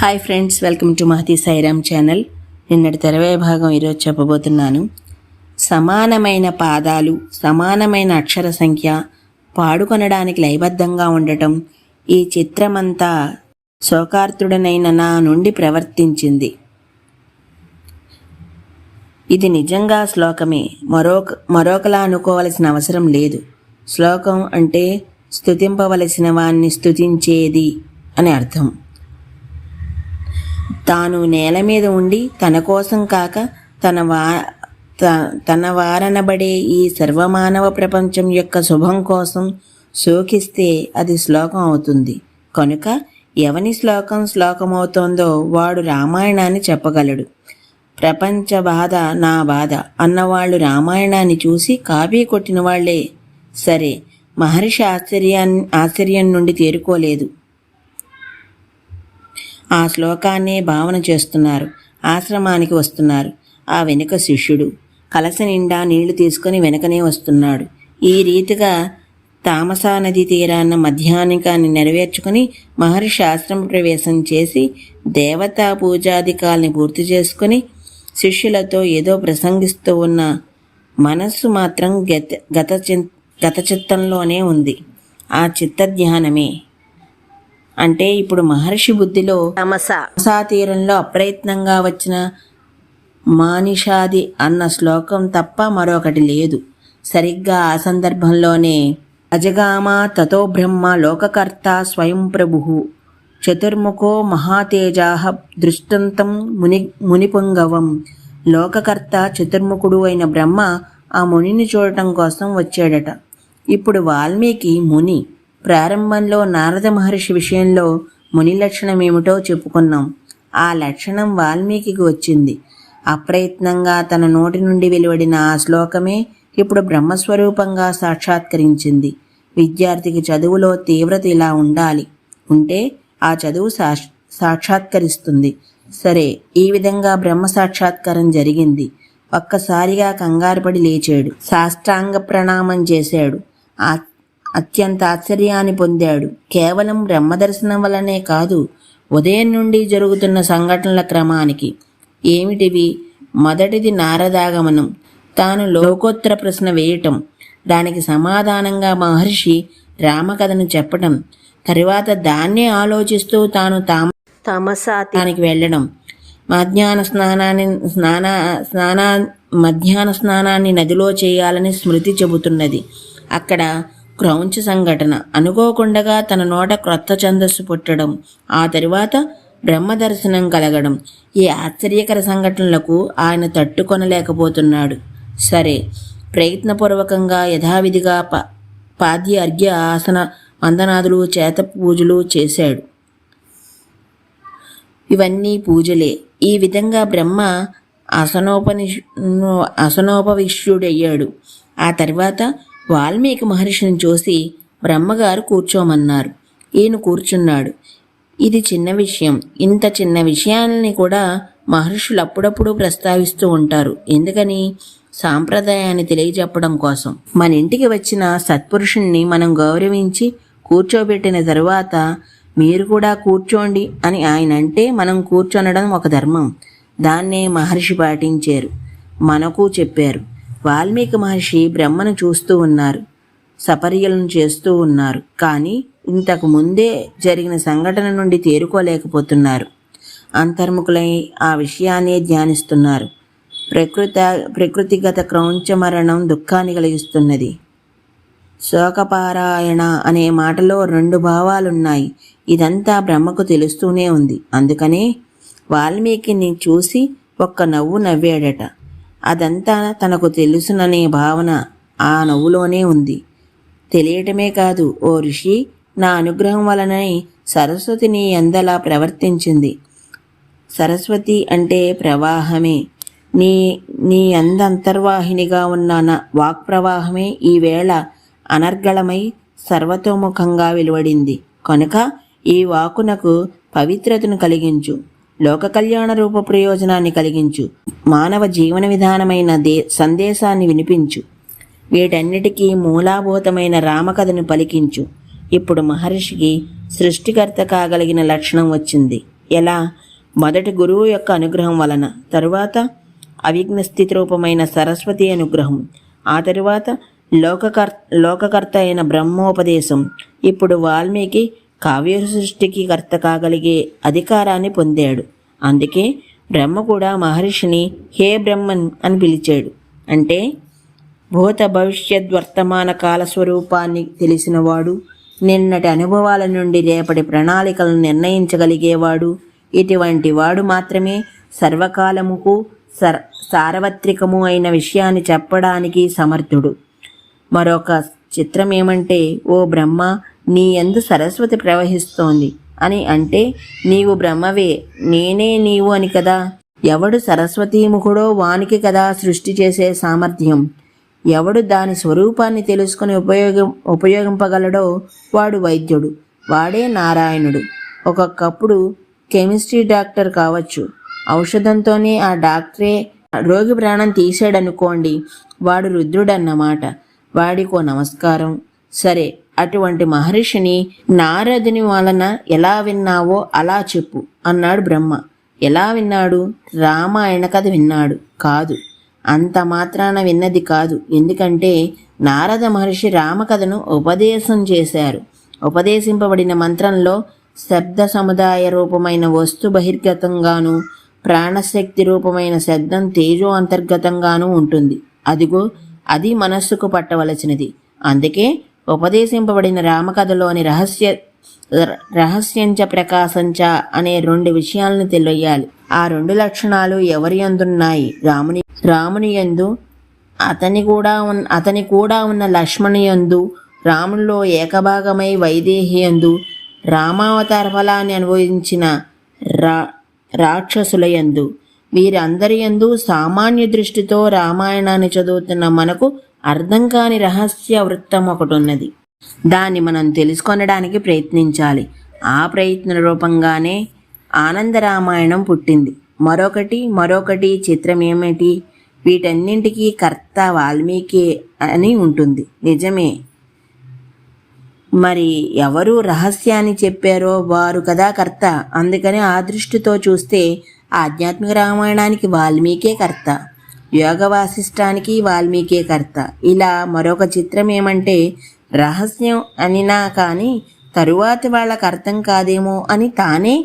Hi friends welcome to Mahathi Sairam channel నిన్నటి తెరవే భాగం ఈరోజు చెప్పబోతున్నాను. సమానమైన పాదాలు సమానమైన అక్షర సంఖ్య పాడుకొనడానికి లయబద్ధంగా ఉండటం ఈ చిత్రమంతా శోకార్తుడనైన నా నుండి ప్రవర్తించింది. ఇది నిజంగా శ్లోకమే. మరొక మరొకలా అనుకోవలసిన అవసరం లేదు. శ్లోకం అంటే స్థుతింపవలసిన వాణ్ణి స్థుతించేది అని అర్థం. తాను నేల మీద ఉండి తన కోసం కాక తన వా త- తన వారనబడే ఈ సర్వమానవ ప్రపంచం యొక్క శుభం కోసం శోకిస్తే అది శ్లోకం అవుతుంది. కనుక ఎవని శ్లోకం శ్లోకమవుతోందో వాడు రామాయణాన్ని చెప్పగలడు. ప్రపంచ బాధ నా బాధ అన్నవాళ్ళు రామాయణాన్ని చూసి కాపీ కొట్టిన వాళ్ళే. సరే మహర్షి ఆశ్చర్యాన్ని ఆశ్చర్యం నుండి తేరుకోలేదు. ఆ శ్లోకాన్నే భావన చేస్తున్నారు. ఆశ్రమానికి వస్తున్నారు. ఆ వెనుక శిష్యుడు. కలస నిండా నీళ్ళు తీసుకుని వెనకనే వస్తున్నాడు. ఈ రీతిగా తామసా నది తీరాన్న మధ్యాహ్నికాన్ని నెరవేర్చుకుని మహర్షి ఆశ్రమ ప్రవేశం చేసి దేవతా పూజాధికాల్ని పూర్తి చేసుకుని శిష్యులతో ఏదో ప్రసంగిస్తూ ఉన్న మనస్సు మాత్రం గత గత చిత్ గత చిత్తంలోనే ఉంది. ఆ చిత్త ధ్యానమే అంటే ఇప్పుడు మహర్షి బుద్ధిలో తమస. తీరంలో అప్రయత్నంగా వచ్చిన మానిషాది అన్న శ్లోకం తప్ప మరొకటి లేదు. సరిగ్గా ఆ సందర్భంలోనే అజగామ తతో బ్రహ్మ లోకకర్త స్వయం ప్రభు. చతుర్ముఖో మహాతేజా దృష్టంతం ముని మునిపుంగవం. లోకకర్త చతుర్ముఖుడు అయిన బ్రహ్మ ఆ మునిని చూడటం కోసం వచ్చాడట. ఇప్పుడు వాల్మీకి ముని ప్రారంభంలో నారద మహర్షి విషయంలో ముని లక్షణం ఏమిటో చెప్పుకున్నాం. ఆ లక్షణం వాల్మీకి వచ్చింది. అప్రయత్నంగా తన నోటి నుండి వెలువడిన ఆ శ్లోకమే ఇప్పుడు బ్రహ్మస్వరూపంగా సాక్షాత్కరించింది. విద్యార్థికి చదువులో తీవ్రత ఇలా ఉండాలి. ఉంటే ఆ చదువు సాక్షాత్కరిస్తుంది. సరే ఈ విధంగా బ్రహ్మ సాక్షాత్కారం జరిగింది. ఒక్కసారిగా కంగారుపడి లేచాడు. సాష్టాంగ ప్రణామం చేశాడు. ఆ అత్యంత ఆశ్చర్యాన్ని పొందాడు. కేవలం బ్రహ్మదర్శనం వలనే కాదు ఉదయం నుండి జరుగుతున్న సంఘటనల క్రమానికి. ఏమిటివి? మొదటిది నారదాగమనం. తాను లోకోత్తర ప్రశ్న వేయటం. దానికి సమాధానంగా మహర్షి రామకథను చెప్పటం. తరువాత దాన్నే ఆలోచిస్తూ తాను తామ తమసానికి వెళ్ళడం. మధ్యాహ్న స్నానాన్ని స్నాన స్నానా మధ్యాహ్న స్నానాన్ని నదిలో చేయాలని స్మృతి చెబుతున్నది. అక్కడ క్రౌంచ సంఘటన. అనుకోకుండగా తన నోట క్రొత్త ఛందస్సు పుట్టడం. ఆ తరువాత బ్రహ్మ దర్శనం కలగడం. ఈ ఆశ్చర్యకర సంఘటనలకు ఆయన తట్టుకొనలేకపోతున్నాడు. సరే ప్రయత్నపూర్వకంగా యథావిధిగా ప పాద్య అర్ఘ్య ఆసన వందనాదులు చేత పూజలు చేశాడు. ఇవన్నీ పూజలే. ఈ విధంగా బ్రహ్మ అసనోపనిష్ అసనోపవిష్యుడయ్యాడు ఆ తర్వాత వాల్మీకి మహర్షిని చూసి బ్రహ్మగారు కూర్చోమన్నారు. ఈయన కూర్చున్నాడు. ఇది చిన్న విషయం. ఇంత చిన్న విషయాలని కూడా మహర్షులు అప్పుడప్పుడు ప్రస్తావిస్తూ ఉంటారు. ఎందుకని? సాంప్రదాయాన్ని తెలియజెప్పడం కోసం. మన ఇంటికి వచ్చిన సత్పురుషుణ్ణి మనం గౌరవించి కూర్చోబెట్టిన తరువాత మీరు కూడా కూర్చోండి అని ఆయన అంటే మనం కూర్చొనడం ఒక ధర్మం. దాన్నే మహర్షి పాటించారు. మనకు చెప్పారు. వాల్మీకి మహర్షి బ్రహ్మను చూస్తూ ఉన్నారు సపర్యలను చేస్తూ ఉన్నారు కానీ ఇంతకు ముందే జరిగిన సంఘటన నుండి తేరుకోలేకపోతున్నారు. అంతర్ముఖులై ఆ విషయాన్నే ధ్యానిస్తున్నారు. ప్రకృత ప్రకృతిగత క్రౌంచ మరణం దుఃఖాన్ని కలిగిస్తున్నది. శోకపారాయణ అనే మాటలో రెండు భావాలున్నాయి. ఇదంతా బ్రహ్మకు తెలుస్తూనే ఉంది. అందుకనే వాల్మీకిని చూసి ఒక్క నవ్వు నవ్వాడట. అదంతా తనకు తెలుసుననే భావన ఆ నవ్వులోనే ఉంది. తెలియటమే కాదు ఓ ఋషి నా అనుగ్రహం వలనై సరస్వతి నీ ఎందలా ప్రవర్తించింది. సరస్వతి అంటే ప్రవాహమే. నీ నీ అందంతర్వాహినిగా ఉన్న నా వాక్ ప్రవాహమే ఈవేళ అనర్గళమై సర్వతోముఖంగా వెలువడింది. కనుక ఈ వాకునకు పవిత్రతను కలిగించు. లోక కళ్యాణ రూప ప్రయోజనాన్ని కలిగించు. మానవ జీవన విధానమైన దే సందేశాన్ని వినిపించు. వీటన్నిటికీ మూలాభూతమైన రామకథను పలికించు. ఇప్పుడు మహర్షికి సృష్టికర్త కాగలిగిన లక్షణం వచ్చింది. ఎలా? మొదటి గురువు యొక్క అనుగ్రహం వలన. తరువాత అవిఘ్నస్థితి రూపమైన సరస్వతి అనుగ్రహం. ఆ తరువాత లోకకర్ లోకకర్త అయిన బ్రహ్మోపదేశం. ఇప్పుడు వాల్మీకి కావ్య సృష్టికి కర్త కాగలిగే అధికారాన్ని పొందాడు. అందుకే బ్రహ్మ కూడా మహర్షిని హే బ్రహ్మన్ అని పిలిచాడు. అంటే భూత భవిష్యత్ వర్తమాన కాల స్వరూపాన్ని తెలిసినవాడు నిన్నటి అనుభవాల నుండి రేపటి ప్రణాళికలను నిర్ణయించగలిగేవాడు ఇటువంటి వాడు మాత్రమే సర్వకాలముకు సర్ సార్వత్రికము అయిన విషయాన్ని చెప్పడానికి సమర్థుడు. మరొక చిత్రం ఏమంటే ఓ బ్రహ్మ నీ ఎందు సరస్వతి ప్రవహిస్తోంది. అని అంటే నీవు బ్రహ్మవే నేనే నీవు అని కదా? ఎవడు సరస్వతీముఖుడో వానికి కదా సృష్టి చేసే సామర్థ్యం. ఎవడు దాని స్వరూపాన్ని తెలుసుకుని ఉపయోగం ఉపయోగింపగలడో వాడు వైద్యుడు వాడే నారాయణుడు. ఒక్కొక్కప్పుడు కెమిస్ట్రీ డాక్టర్ కావచ్చు. ఔషధంతోనే ఆ డాక్టరే రోగి ప్రాణం తీసాడనుకోండి వాడు రుద్రుడన్నమాట. వాడికో నమస్కారం. సరే అటువంటి మహర్షిని నారదుని వలన ఎలా విన్నావో అలా చెప్పు అన్నాడు బ్రహ్మ. ఎలా విన్నాడు? రామాయణ కథ విన్నాడు కాదు. అంత మాత్రాన విన్నది కాదు. ఎందుకంటే నారద మహర్షి రామకథను ఉపదేశం చేశారు. ఉపదేశింపబడిన మంత్రంలో శబ్ద సముదాయ రూపమైన వస్తు బహిర్గతంగాను ప్రాణశక్తి రూపమైన శబ్దం తేజో అంతర్గతంగానూ ఉంటుంది. అదిగో అది మనస్సుకు పట్టవలసినది. అందుకే ఉపదేశింపబడిన రామకథలోని రహస్య రహస్యంచ ప్రకాశంచ అనే రెండు విషయాలను తెలియాలి ఆ రెండు లక్షణాలు ఎవరి ఎందున్నాయి రాముని రాముని యందు అతని కూడా ఉన్ అతని కూడా ఉన్న లక్ష్మణి యందు రామునిలో ఏకభాగమై వైదేహి యందు రామావతార ఫలాన్ని అనుభవించిన రా రాక్షసుల యందు. వీరందరి యందు సామాన్య దృష్టితో రామాయణాన్ని చదువుతున్న మనకు అర్థం కాని రహస్య వృత్తం ఒకటి ఉన్నది దాన్ని మనం తెలుసుకొనడానికి ప్రయత్నించాలి. ఆ ప్రయత్న రూపంగానే ఆనంద రామాయణం పుట్టింది. మరొకటి మరొకటి చిత్రం ఏమిటి? వీటన్నింటికీ కర్త వాల్మీకి అని ఉంటుంది. నిజమే. మరి ఎవరు రహస్యాన్ని చెప్పారో వారు కదా కర్త. అందుకని ఆ దృష్టితో చూస్తే ఆధ్యాత్మిక రామాయణానికి వాల్మీకే కర్త యోగ వాసిష్టానికి వాల్మీకే కర్త. ఇలా మరొక చిత్రం ఏమంటే రహస్యం అనినా కానీ తరువాతి వాళ్ళకి అర్థం కాదేమో అని తానే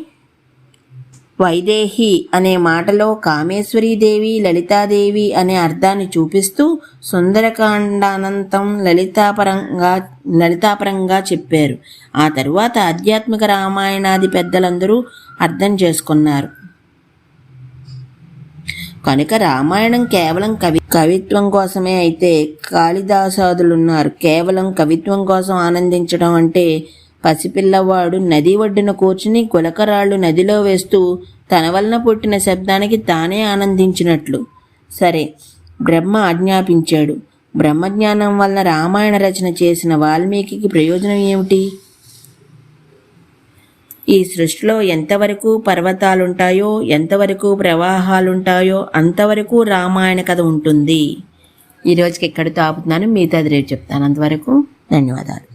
వైదేహి అనే మాటలో కామేశ్వరీదేవి లలితాదేవి అనే అర్థాన్ని చూపిస్తూ సుందరకాండానంతం లలితాపరంగా లలితాపరంగా చెప్పారు. ఆ తరువాత ఆధ్యాత్మిక రామాయణాది పెద్దలందరూ అర్థం చేసుకున్నారు. కనుక రామాయణం కేవలం కవి కవిత్వం కోసమే అయితే కాళిదాసాదులున్నారు. కేవలం కవిత్వం కోసం ఆనందించడం అంటే పసిపిల్లవాడు నది ఒడ్డున కూర్చుని గులకరాళ్ళు నదిలో వేస్తూ తన వలన పుట్టిన శబ్దానికి తానే ఆనందించినట్లు. సరే బ్రహ్మ ఆజ్ఞాపించాడు. బ్రహ్మజ్ఞానం వలన రామాయణ రచన చేసిన వాల్మీకి ప్రయోజనం ఏమిటి? ఈ సృష్టిలో ఎంతవరకు పర్వతాలుంటాయో ఎంతవరకు ప్రవాహాలుంటాయో అంతవరకు రామాయణ కథ ఉంటుంది. ఈ రోజుకి ఎక్కడితో ఆపుతున్నాను మిగతాది రేపు చెప్తాను. అంతవరకు ధన్యవాదాలు.